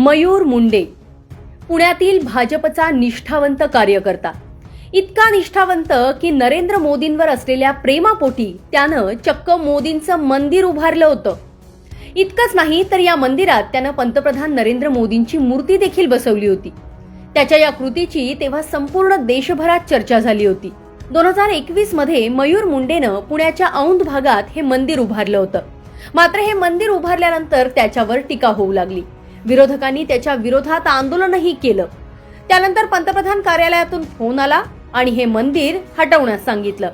मयूर मुंडे. पुण्यातील भाजपचा निष्ठावंत कार्यकर्ता. इतका निष्ठावंत की नरेंद्र मोदींवर असलेल्या प्रेमापोटी त्यानं चक्क मोदींचं मंदिर उभारलं होतं. इतकंच नाही तर या मंदिरात त्यानं पंतप्रधान नरेंद्र मोदींची मूर्ती देखील बसवली होती. त्याच्या या कृतीची तेव्हा संपूर्ण देशभरात चर्चा झाली होती. दोन हजार एकवीसमध्ये मयूर मुंडेनं पुण्याच्या औंध भागात हे मंदिर उभारलं होतं. मात्र हे मंदिर उभारल्यानंतर त्याच्यावर टीका होऊ लागली. विरोधकांनी त्याच्या विरोधात आंदोलनही केलं. त्यानंतर पंतप्रधान कार्यालयातून फोन आला आणि हे मंदिर हटवण्यास सांगितलं.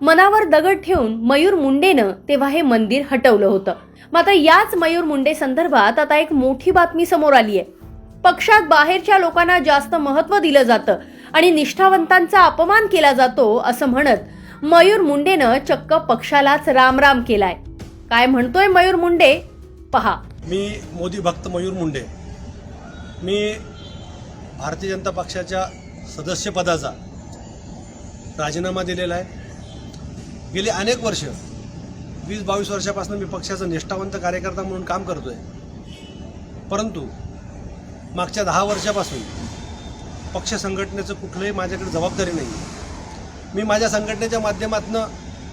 मनावर दगड ठेवून मयूर मुंडेनं तेव्हा हे मंदिर हटवलं होतं. मात्र याच मयूर मुंडे संदर्भात आता एक मोठी बातमी समोर आली आहे पक्षात बाहेरच्या लोकांना जास्त महत्त्व दिलं जातं आणि निष्ठावंतांचा अपमान केला जातो असं म्हणत मयूर मुंडेनं चक्क पक्षालाच रामराम केलाय. काय म्हणतोय मयूर मुंडे? पहा. मी मोदी भक्त मयूर मुंडे. मी भारतीय जनता पक्षाच्या सदस्यपदाचा राजीनामा दिलेला आहे. गेली अनेक वर्ष वीस बावीस वर्षापासून मी पक्षाचा निष्ठावंत कार्यकर्ता म्हणून काम करतो आहे परंतु मागच्या दहा वर्षापासून पक्ष संघटनेचं कुठलंही माझ्याकडे जबाबदारी नाही. मी माझ्या संघटनेच्या माध्यमातून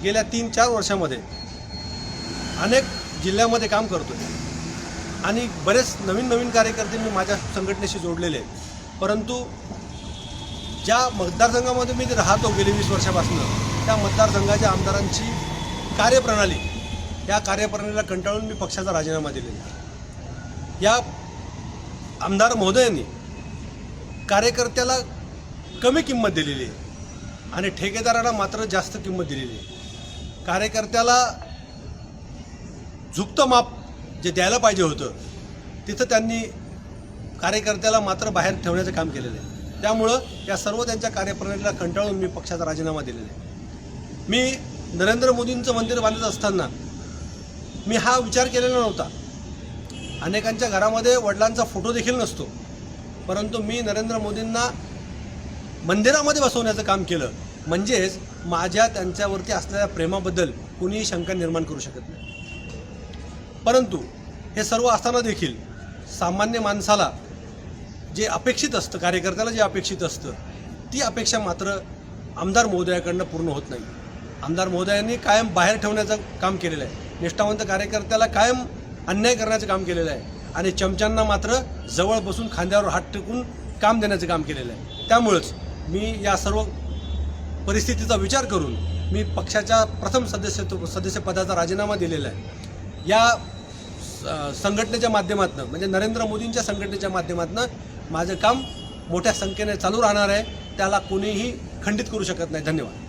गेल्या तीन चार वर्षामध्ये अनेक जिल्ह्यामध्ये काम करतो आहे आणि बरेच नवीन नवीन कार्यकर्ते मी माझ्या संघटनेशी जोडलेले आहेत. परंतु ज्या मतदारसंघामध्ये मी राहतो गेली वीस वर्षापासून त्या मतदारसंघाच्या आमदारांची कार्यप्रणाली या कार्यप्रणालीला कंटाळून मी पक्षाचा राजीनामा दिलेला या आमदार महोदयांनी कार्यकर्त्याला कमी किंमत दिलेली आहे आणि ठेकेदाराला मात्र जास्त किंमत दिलेली आहे. कार्यकर्त्याला झुकतं माप जे द्यायला पाहिजे होतं तिथं त्यांनी कार्यकर्त्याला मात्र बाहेर ठेवण्याचं काम केलेलं आहे. त्यामुळं या सर्व त्यांच्या कार्यप्रणालीला कंटाळून मी पक्षाचा राजीनामा दिलेला आहे. मी नरेंद्र मोदींचं मंदिर बांधत असताना मी हा विचार केलेला नव्हता. अनेकांच्या घरामध्ये वडिलांचा फोटो देखील नसतो. परंतु मी नरेंद्र मोदींना मंदिरामध्ये बसवण्याचं काम केलं. म्हणजेच माझ्या त्यांच्यावरती असलेल्या प्रेमाबद्दल कुणीही शंका निर्माण करू शकत नाही. परंतु हे सर्व असताना देखील सामान्य माणसाला जे अपेक्षित असतं कार्यकर्त्याला जे अपेक्षित असतं ती अपेक्षा मात्र आमदार महोदयाकडनं पूर्ण होत नाही. आमदार महोदयांनी कायम बाहेर ठेवण्याचं काम केलेलं आहे. निष्ठावंत कार्यकर्त्याला कायम अन्याय करण्याचं काम केलेलं आहे. आणि चमच्यांना मात्र जवळ बसून खांद्यावर हात टेकून काम देण्याचं काम केलेलं आहे. त्यामुळंच मी या सर्व परिस्थितीचा विचार करून मी पक्षाच्या प्रथम सदस्य सदस्यपदाचा राजीनामा दिलेला आहे. या स- संघटनेच्या माध्यमातून म्हणजे नरेंद्र मोदींच्या संघटनेच्या माध्यमातून माझं काम मोठ्या संख्येने चालू राहणार आहे. त्याला कोणीही खंडित करू शकत नाही. धन्यवाद.